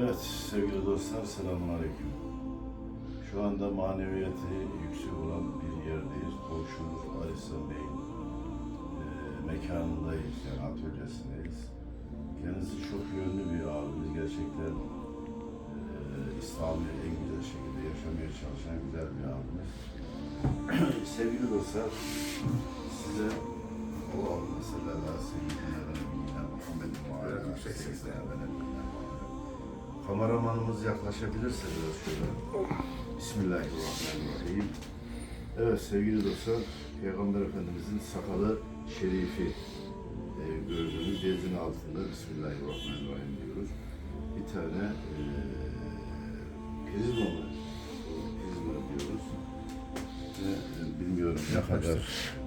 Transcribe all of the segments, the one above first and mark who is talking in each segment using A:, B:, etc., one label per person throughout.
A: Evet sevgili dostlar selamun aleyküm. Şu anda maneviyatı yüksek olan bir yerdeyiz. Komşumuz Alisan Bey'in e, mekanındayız yani atölyesindeyiz. Kendisi çok yönlü bir abimiz. Gerçekten e, İslam'ı en güzel şekilde yaşamaya çalışan güzel bir abimiz. sevgili dostlar size Allahümme salli ala seyyidina ve Muhammedin ve nebiyyina Kameramanımız yaklaşabilirse biraz şöyle. Bismillahirrahmanirrahim. Evet sevgili dostlar, Peygamber Efendimizin sakalı şerifi e, gördüğünüz denizin altında Bismillahirrahmanirrahim diyoruz. Bir tane e, prizma mı? Prizma diyoruz. E, bilmiyorum ne kadar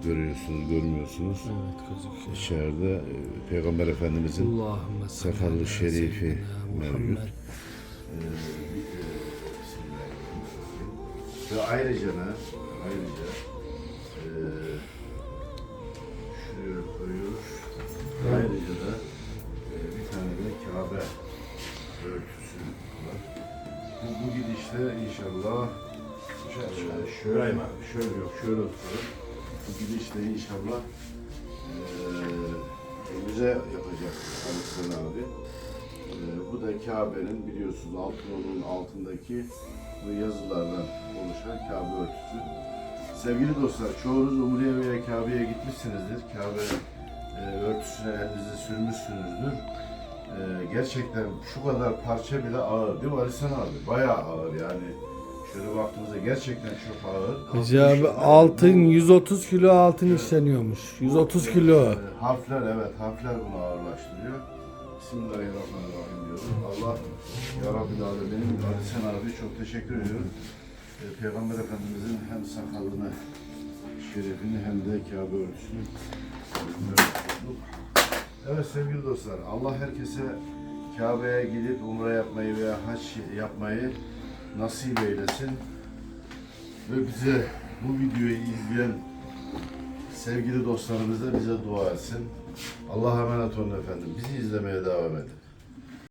A: görüyorsunuz, görmüyorsunuz.
B: Evet gözüküyor.
A: İçeride e, Peygamber Efendimizin
B: ala
A: şerifi mevcut. Ve ayrıca ne? Ayrıca e, şuraya koyuyoruz. Ayrıca da e, bir tane de Kabe örtüsü var. Bu, bu gidişle inşallah e, şöyle, şöyle yok, şöyle tutalım. Bu gidişle inşallah e, bize yapacak Ali abi. Ee, bu da Kabe'nin biliyorsunuz altın altındaki bu yazılardan oluşan Kabe örtüsü. Sevgili dostlar, çoğunuz Umre'ye veya Kabe'ye gitmişsinizdir. Kabe e, örtüsüne elinizi sürmüşsünüzdür. E, gerçekten şu kadar parça bile ağır değil mi Ali Sen abi? Bayağı ağır yani. Şöyle baktığımızda gerçekten çok ağır.
B: Hacı abi altın 130 kilo altın işleniyormuş. 130 kilo.
A: Ee, harfler evet harfler bunu ağırlaştırıyor. Bismillahirrahmanirrahim diyoruz. Allah ya Rabbi Alemin Ali Sen abi çok teşekkür ediyorum. Ee, Peygamber Efendimizin hem sakalını şerefini hem de Kabe örtüsünü. Evet sevgili dostlar Allah herkese Kabe'ye gidip umre yapmayı veya hac yapmayı nasip eylesin. Ve bize bu videoyu izleyen sevgili dostlarımız da bize dua etsin. Allah'a emanet olun efendim. Bizi izlemeye devam edin.